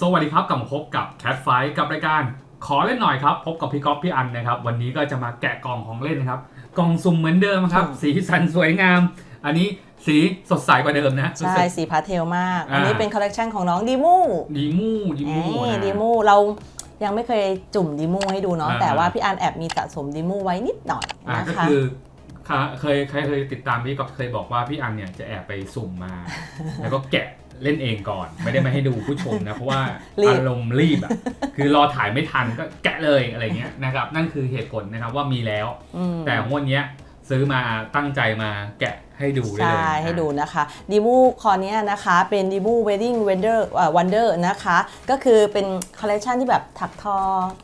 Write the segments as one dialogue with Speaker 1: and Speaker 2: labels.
Speaker 1: สวัสดีครับกลับมาพบกับ Cat Fight กับรายการขอเล่นหน่อยครับ พบกับพี่ก๊อฟพี่อันนะครับ วันนี้ก็จะมาแกะกล่องของเล่นนะครับ กล่องสุ่มเหมือนเดิมครับ
Speaker 2: อืม
Speaker 1: สีสันสวยงาม อันนี้สีสดใสกว่าเดิมนะรู้
Speaker 2: ใช่
Speaker 1: สึก
Speaker 2: สีพาสเทลมาก
Speaker 1: อ่า
Speaker 2: อันนี้เป็นคอลเลกชันของน้องดีมู
Speaker 1: ดีมูดีมู
Speaker 2: นี่
Speaker 1: นะ
Speaker 2: ดีมูเรายังไม่เคยจุ่มดีมูให้ดูเนาะ
Speaker 1: อ่า
Speaker 2: แต่ว่าพี่อันแอบมีสะสมดีมูไว้นิดหน่อย
Speaker 1: อ่า
Speaker 2: นะ
Speaker 1: ก็
Speaker 2: คะ
Speaker 1: คือ ค่ะเคยเคยเคยติดตามพี่ก๊อฟเคยบอกว่าพี่อันเนี่ยจะแอบไปสุ่มมา แล้วก็แกะเล่นเองก่อน ไม่ได้มาให้ดูผู้ชมนะ เพราะว่า
Speaker 2: รีบ
Speaker 1: อารมณ์รีบอะคือรอถ่ายไม่ทันก็แกะเลยอะไรเงี้ยนะครับ นั่นคือเหตุผลนะครับว่ามีแล้ว
Speaker 2: อืม
Speaker 1: แต่งวดเนี้ยซื้อมาตั้งใจมาแกะ ให้ดูได้
Speaker 2: ใช่
Speaker 1: เลย
Speaker 2: ให้ดูนะคะดีมูคอเนี้ยนะคะเป็นดีมูเวดดิ้งวันเดอร์วันเดอร์นะคะ ก็คือเป็นคอลเลกชันที่แบบถักทอ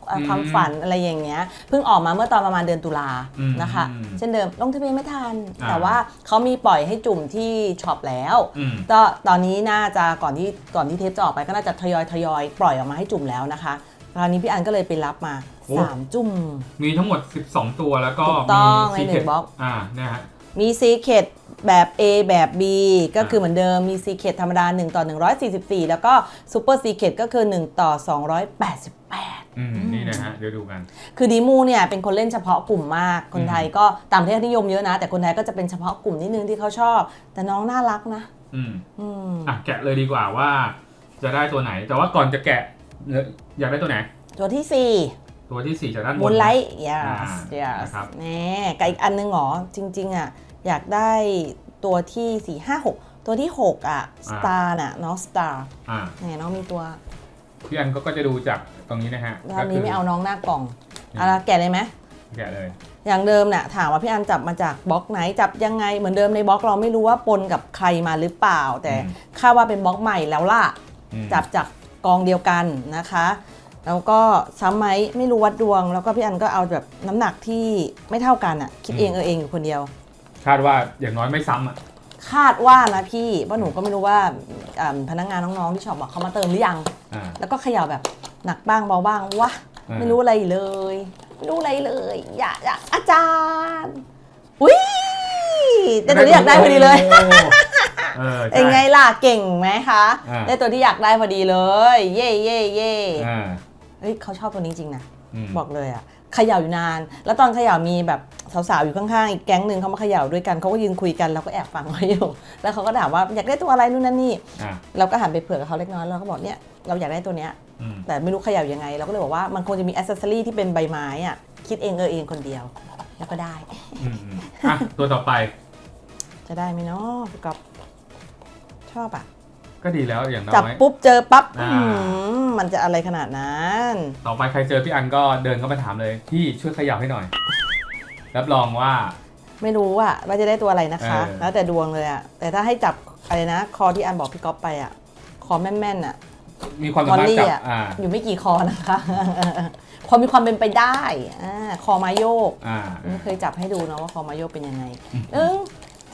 Speaker 2: เอ่อความฝันอะไรอย่างเงี้ยเพิ่งออกมาเมื่อตอนประมาณเดือนตุลา
Speaker 1: อืม
Speaker 2: นะคะ เช่นเดิมลงทะเบียนไม่ทัน
Speaker 1: อ่า
Speaker 2: แต่ว่าเขามีปล่อยให้จุ่มที่ช็อปแล้ว
Speaker 1: อืม
Speaker 2: ก็ตอนนี้น่าจะก่อนที่ก่อนที่เทปจะออกไปก็น่าจะทยอยทยอยปล่อยออกมาให้จุ่มแล้วนะคะคราวนี้พี่อันก็เลยไปรับมา
Speaker 1: โอ้
Speaker 2: 3จุ่ม
Speaker 1: มีทั้งหมด 12 ตัวแล้วก็
Speaker 2: ถูกต้อง
Speaker 1: มี
Speaker 2: ในหนึ่ง
Speaker 1: Secret
Speaker 2: บล็อก
Speaker 1: อ่าเนี่ยฮะ
Speaker 2: มีซีเคด แบบ A แบบ B ก็คือ
Speaker 1: อ่า
Speaker 2: เหมือนเดิมมีซีเคดธรรมดา 1 ต่อ 144 แล้วก็ซูเปอร์ซีเคดก็คือ 1 ต่อ 288
Speaker 1: อืมนี่นะฮะเดี๋ยวดูกัน
Speaker 2: คือดีมูเนี่ยเป็นคนเล่นเฉพาะกลุ่มมาก คนไทยก็ต่างประเทศนิยมเยอะนะ แต่คนไทยก็จะเป็นเฉพาะกลุ่มนิดนึงที่เขาชอบ แต่น้องน่ารักนะ
Speaker 1: อืม
Speaker 2: อืม
Speaker 1: อะแกะเลยดีกว่าว่า จะได้ตัวไหน แต่ว่าก่อนจะแกะเนี่ยอยากได้ตัวไหน
Speaker 2: ตัวที่4
Speaker 1: ตัวที่สี่จากด้านบน
Speaker 2: มูนไลท์
Speaker 1: อ่า
Speaker 2: yes yes
Speaker 1: นะครับ
Speaker 2: แน่กับอีกอันนึงเหรอ จริง ๆ อะ อยากได้ตัวที่ 4 5 6 ตัวที่ 6 อะ Star น่ะน้อง Star
Speaker 1: อ่า
Speaker 2: เนี่ยน้องมีตัว
Speaker 1: พี่อันก็ก็จะดูจากตรงนี้นะฮะ
Speaker 2: รอบนี้ไม่เอาน้องหน้ากล่อง
Speaker 1: อืม
Speaker 2: เอะไรแกะเลยไหม
Speaker 1: แกะเลย
Speaker 2: อย่างเดิมเนี่ยถามว่าพี่อันจับมาจากบล็อกไหนจับยังไงเหมือนเดิมในบล็อกเราไม่รู้ว่าปนกับใครมาหรือเปล่า แต่
Speaker 1: อืม
Speaker 2: คาดว่าเป็นบล็อกใหม่แล้วล่ะ
Speaker 1: อืม
Speaker 2: จับจากกองเดียวกันนะคะ แล้วก็ซ้ำไหมไม่รู้วัดดวง แล้วก็พี่อันก็เอาแบบน้ำหนักที่ไม่เท่ากันอะคิดเองเออเองอยู่คนเดียว
Speaker 1: คาดว่าอย่างน้อยไม่ซ้ำอะ
Speaker 2: คาดว่านะพี่เพราะหนูก็ไม่รู้ว่าอ่าพนักงานน้องๆที่ช็อปบอกเขามาเติมหรือยัง
Speaker 1: อ่า
Speaker 2: แล้วก็เขย่าแบบหนักบ้างเบาบ้างวะ
Speaker 1: อ่า
Speaker 2: ไม่รู้อะไรเลยไม่รู้อะไรเลย อย่าอย่าอาจารย์อุ้ยแต่ตัวที่อยากได้พอดีเลย
Speaker 1: โอ้เออใช่
Speaker 2: เป็นไงล่ะเก่งไหมคะ
Speaker 1: อ่า
Speaker 2: ได้ตัวที่อยากได้พอดีเลย เย่เย่เย่
Speaker 1: อ่า
Speaker 2: เฮ้ยเขาชอบตัวนี้จริงนะ
Speaker 1: ม
Speaker 2: บอกเลยอะเขย่าอยู่นาน แล้วตอนเขย่ามีแบบสาวๆอยู่ข้างๆอีกแก๊งหนึ่งเขามาเขย่าด้วยกันเขาก็ยืนคุยกันเราก็แอบฟังเขาอยู่ แล้วเขาก็ถามว่าอยากได้ตัวอะไรนู่นนั่นนี่
Speaker 1: อ่า
Speaker 2: เราก็หันไปเผื่อกับเขาเล็กน้อยแล้วเราก็บอกเนี่ยเราอยากได้ตัวเนี้ย
Speaker 1: อืม
Speaker 2: แต่ไม่รู้เขย่ายังไง เราก็เลยบอกว่ามันคงจะมีอ c เซสซอรี่ที่เป็นใบไม้อะคิดเองเออเองคนเดียว แล้วก็ได้
Speaker 1: อืมอืมอะตัวต่อไป
Speaker 2: จะได้ไหมเนาะพี่ก๊อฟชอบอะ
Speaker 1: ก็ดีแล้วอย่างน้
Speaker 2: จับ
Speaker 1: อย
Speaker 2: ปุ๊บเจอปั๊บ
Speaker 1: อ่า
Speaker 2: อื้อหือมันจะอะไรขนาดนั้น
Speaker 1: ต่อไปใครเจอพี่อันก็เดินเข้ามาถามเลยพี่ช่วยขยับให้หน่อย รับรองว่า
Speaker 2: ไม่รู้อะว่าจะได้ตัวอะไรนะคะ
Speaker 1: เออ
Speaker 2: แล้วแต่ดวงเลยอะแต่ถ้าให้จับอะไรนะ คอที่อันบอกพี่ก๊อฟไปอะคอแม่นๆอะ
Speaker 1: มีความสามารถจับ
Speaker 2: มอลลี่อะ
Speaker 1: อ่า
Speaker 2: อยู่ไม่กี่คอนะคะ พอมีความเป็นไปได้อ่าคอมาโยก
Speaker 1: อ่า
Speaker 2: ไม่เคยจับให้ดูนะว่าคอมาโยกเป็นยังไง
Speaker 1: อืม
Speaker 2: หนึ่ง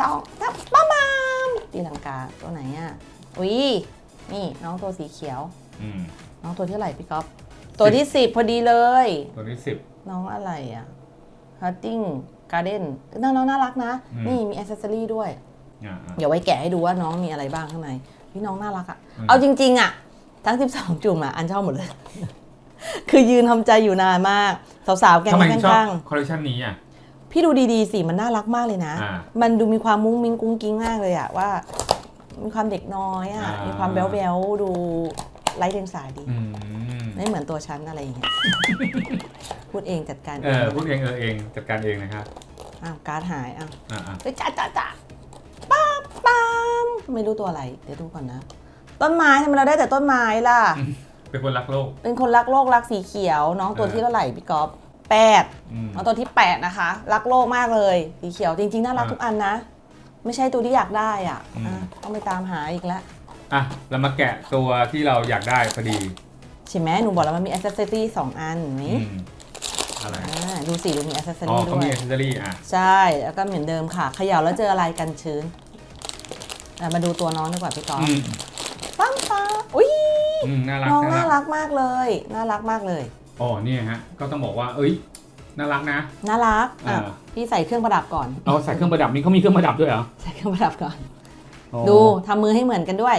Speaker 2: สองสามป้ามามตีลังกาตัวไหนอะ อุ้ยนี่น้องตัวสีเขียว
Speaker 1: อืม
Speaker 2: น้องตัวที่เท่าไหร่พี่ก๊อฟตัวที่สิบพอดีเลย
Speaker 1: ตัวที่สิบ
Speaker 2: น้องอะไรอะฮัตติ้งการ์เด้นน้องน่ารักนะ
Speaker 1: อืม
Speaker 2: นี่มีอ c เซสซอรี่ด้วย
Speaker 1: อ่าอ่า
Speaker 2: เดี๋ยวไว้แกะให้ดูว่าน้องมีอะไรบ้างข้างในพี่น้องน่ารักอะ
Speaker 1: อืม
Speaker 2: เอาจริง ๆอะทั้ง 12 จุ่มอะอันชอบหมดเลย คือยืนทำใจอยู่นานมาก สาวๆ แกง
Speaker 1: ทำไมถึงชอบ
Speaker 2: ข้าง
Speaker 1: คอลเลคชันนี้อะ
Speaker 2: ๆพี่ดูดีๆสิมันน่ารักมากเลยนะ
Speaker 1: อ่า
Speaker 2: มันดูมีความมุ้งมิ้งกุ้งกิ้งมากเลยอะว่า มีความเด็กน้อยอะ
Speaker 1: อ่ามี
Speaker 2: มีความแบ๊วๆดูไร้เดียงสาดี
Speaker 1: อืม
Speaker 2: ไม่เหมือนตัวฉันอะไรอย่างเงี้ย พูดเองจัดการ
Speaker 1: เอ
Speaker 2: เอง
Speaker 1: อพูดเองเออเองจัดการเองนะครับ
Speaker 2: อ้าวการ์ดหายอ้าว
Speaker 1: อ่าอ่า
Speaker 2: เฮ้ยจ้าจ้าจ้าป้าบป้ามไม่รู้ตัวอะไร เดี๋ยวดูก่อนนะ ต้นไม้ทำไมเราได้แต่ต้นไม้ล่ะ
Speaker 1: เป็นคนรักโลก
Speaker 2: เป็นคนรักโลกรักสีเขียว น้องตัว
Speaker 1: เออ
Speaker 2: ที่เท่าไหร่พี่ก๊อฟแปด
Speaker 1: อืม
Speaker 2: น้องตัวที่แปดนะคะ รักโลกมากเลย สีเขียวจริงๆน่ารัก
Speaker 1: เออ
Speaker 2: ทุกอันนะ ไม่ใช่ตัวที่อยากได้อะ
Speaker 1: อืม
Speaker 2: อะต้องไปตามหาอีกแล้ว
Speaker 1: อะเรามาแกะตัวที่เราอยากได้พอดี
Speaker 2: ใช่ไหมหนูบอกแล้วมันมีอ c เซสซอรี่สองอันนี่
Speaker 1: อืมอะไร
Speaker 2: อ่าดูสิดูมีอ c เซสซอ
Speaker 1: อ๋อ
Speaker 2: รี่
Speaker 1: เขา
Speaker 2: ด้ว
Speaker 1: มี
Speaker 2: ย
Speaker 1: อ c เซสซอรี่อะ
Speaker 2: ใช่ แล้วก็เหมือนเดิมค่ะเขย่าแล้วเจออะไรกันชื้นอะมาดูตัวน้องดีกว่าพี่ก๊อฟ
Speaker 1: อืม
Speaker 2: ป้ามป้าอุ้ย
Speaker 1: อืมน่ารัก
Speaker 2: น้อง
Speaker 1: น่า
Speaker 2: น่า
Speaker 1: รัก
Speaker 2: รักมากเลย น่ารักมากเลย
Speaker 1: อ๋อเนี่ยฮะ ก็ต้องบอกว่า เอ้ย น่ารักนะ
Speaker 2: น่ารักอะ
Speaker 1: อ่า
Speaker 2: พี่ใส่เครื่องประดับก่อน
Speaker 1: เอาใส่เครื่องประดับนี่เขามีเครื่องประดับด้วยเหรอ
Speaker 2: ใส่เครื่องประดับก่อน
Speaker 1: อ๋อ
Speaker 2: ดูทำมือให้เหมือนกันด้วย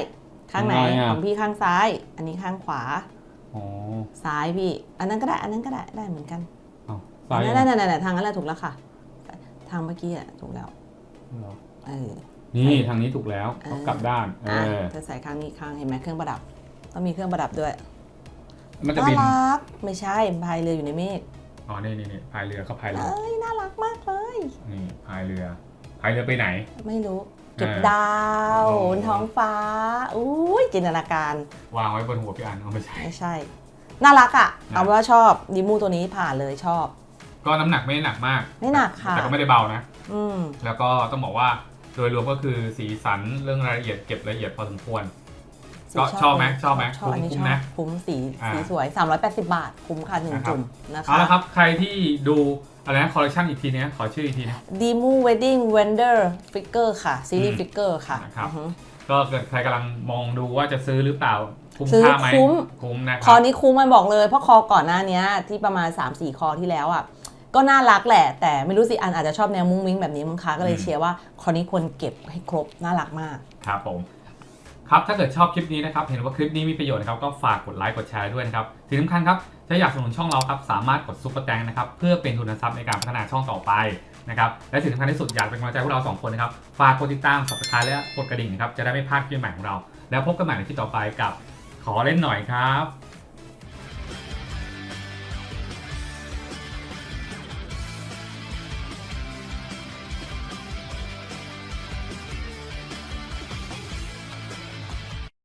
Speaker 2: ข้างไหน
Speaker 1: ทำไมอะ
Speaker 2: ของพี่ข้างซ้าย อันนี้ข้างขวา
Speaker 1: อ๋อ
Speaker 2: ซ้ายพี่ อันนั้นก็ได้อันนั้นก็ได้ได้เหมือนกัน
Speaker 1: เอาซ้าย
Speaker 2: นั่นนั่นนั่นทางนั้นแหละถูกแล้วค่ะ ทางเมื่อกี้อะถูกแล้ว
Speaker 1: เหรอ
Speaker 2: เออ
Speaker 1: นี่ทางนี้ถูกแล้ว
Speaker 2: เออ
Speaker 1: ต้องกลับด้านเอ
Speaker 2: อะ
Speaker 1: อ
Speaker 2: เธอใส่ข้างนี้ข้างเห็นไหมเครื่องประดับ ต้องมีเครื่องประดับด้วย
Speaker 1: มันจะ
Speaker 2: น่า
Speaker 1: บิน
Speaker 2: รักไม่ใช่พายเรืออยู่ในเมฆ
Speaker 1: อ๋อนี่นี่นี่พายเรือเขาพายเรือ
Speaker 2: เอ้ยน่ารักมากเลย
Speaker 1: นี่พายเรือ พายเรือไปไหน
Speaker 2: ไม่รู้เก็บ
Speaker 1: อ่า
Speaker 2: ดาว
Speaker 1: อ๋อ
Speaker 2: บนท้องฟ้าอุ้ยจินตนาการ
Speaker 1: วางไว้บนหัวพี่อันเอาไม่ใช่
Speaker 2: ไม่ใช่ น่ารักอะ่ะ
Speaker 1: นะ
Speaker 2: เอาเป็นว่าชอบดิมูตัวนี้ผ่านเลยชอบ
Speaker 1: ก็น้ำหนักไม่ได้หนักมาก
Speaker 2: ไม่หนักค่ะ
Speaker 1: แต่ก็ไม่ได้เบานะ
Speaker 2: อืม
Speaker 1: แล้วก็ต้องบอกว่าโดยรวมก็คือสีสันเรื่องรายละเอียดเก็บรายละเอียดพอสมควร ก็ชอบไหมชอบไหม
Speaker 2: ชอบอันนี้
Speaker 1: คุ้
Speaker 2: ช
Speaker 1: ม
Speaker 2: อบ
Speaker 1: นะ
Speaker 2: คุ้มสี
Speaker 1: อ่า
Speaker 2: สีสวย 380 บาท คุ้มค่ะหนึ่ง
Speaker 1: นะครับ
Speaker 2: จุ่มนะ
Speaker 1: เอา
Speaker 2: คะ
Speaker 1: ละครับ ใครที่ดูอะไรนะคอลเลคชันอีกทีนะขอชื่ออีกทีนะ
Speaker 2: ดีมูเวดดิ้งเวนเดอร์ฟิกเกอร์ค่ะ ซีรี
Speaker 1: อื
Speaker 2: ส์
Speaker 1: ม
Speaker 2: ฟิกเกอร์ค่ะ
Speaker 1: นะครับ
Speaker 2: อือฮึ
Speaker 1: ก็เกิดใครกำลังมองดูว่าจะซื้อหรือเปล่า คุ้ม
Speaker 2: ซื้อ
Speaker 1: ค่าไหม
Speaker 2: คุ้ม
Speaker 1: คุ้มนะค
Speaker 2: คอ
Speaker 1: รับ
Speaker 2: นี้คุ้มมันบอกเลย เพราะคอก่อนหน้านี้ที่ประมาณ 3-4 คอที่แล้วอะ ก็น่ารักแหละ แต่ไม่รู้สิ อันอาจจะชอบแนวมุ้งมิ้งแบบนี้มั้งคะ ก็เลย
Speaker 1: อืม
Speaker 2: เชียร์ว่าคอนี้ควรเก็บให้ครบ น่ารักมาก
Speaker 1: ครับผม ครับถ้าเกิดชอบคลิปนี้นะครับเห็นว่าคลิปนี้มีประโยชน์นะครับก็ฝากกดไลค์กดแชร์ด้วยนะครับที่สำคัญครับถ้าอยากสนับสนุนช่องเราครับสามารถกดซุปเปอร์แตงนะครับเพื่อเป็นทุนทรัพย์ในการพัฒนาช่องต่อไปนะครับและสิ่งสำคัญที่สุดอยากเป็นกำลังใจพวกเราสองคนนะครับฝากกดติดตามสับสไครและกดกระดิ่งนะครับจะได้ไม่พลาดคลิปใหม่ของเรา แล้วพบกันใหม่ในคลิปต่อไปกับขอเล่นหน่อยครับ